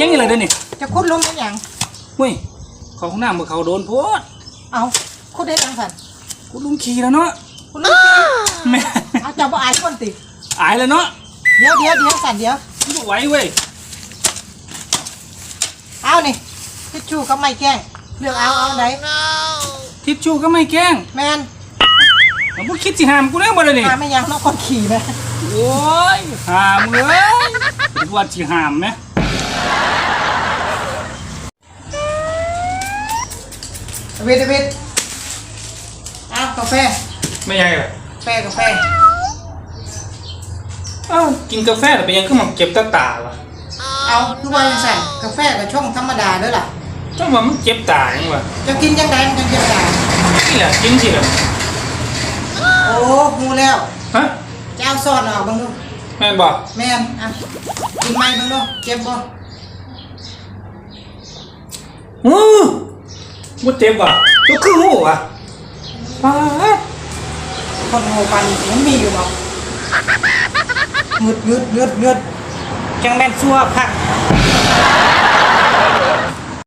ยังไงเลยเด้อนี่จะคุดลมเป็นหยังเฮ้ยเขาห้องน้ำบ่เขาโดนโพดเอาคุดได้ยังสันกูลุงขี่แล้วเนาะคุณลุงแม่เอาจะบ่อายคนติอายแล้วเนาะเดี๋ยวเดี๋ยวเดี๋ยวสันเดี๋ยวมันบ่ไหวเว้ยเอานี่ทิชชู่ก็ไม่แกล้งเลือกเอาเอาไหนทิชชู่ก็ไม่แกล้งแมนผมบ่คิดสิหามกูแล้วบ่ได้นี่มาไม่ยังน้องคนขี่ไหมโอ้ยหามเลยคิด ว่าสิหามไหมเวทเวทเอากาแฟไม่ใช่ล่ะกาแฟกาแฟอ้าวกินกาแฟแต่เป็นยังขึ้นมาเจ็บตาตาวะเอาคือว่าจังสั่นกาแฟกับช่องธรรมดาเด้อล่ะจังว่ามันเจ็บตาจังวะจะกินยังไงมันจะเจ็บตานี่แหละกินสิล่ะโอ้หูแล้วฮะจะเอาซอสออกบ้างดู แม่นบ่แม่นอะกินไหมบ้างดูเจ็บบ่อู้บ่เจ็บว่ะตัวคือหูว่ะป้าดคนโหปันมันมีอยู่บ่งึดงึดงึดงึดจังแม่นซัวคัก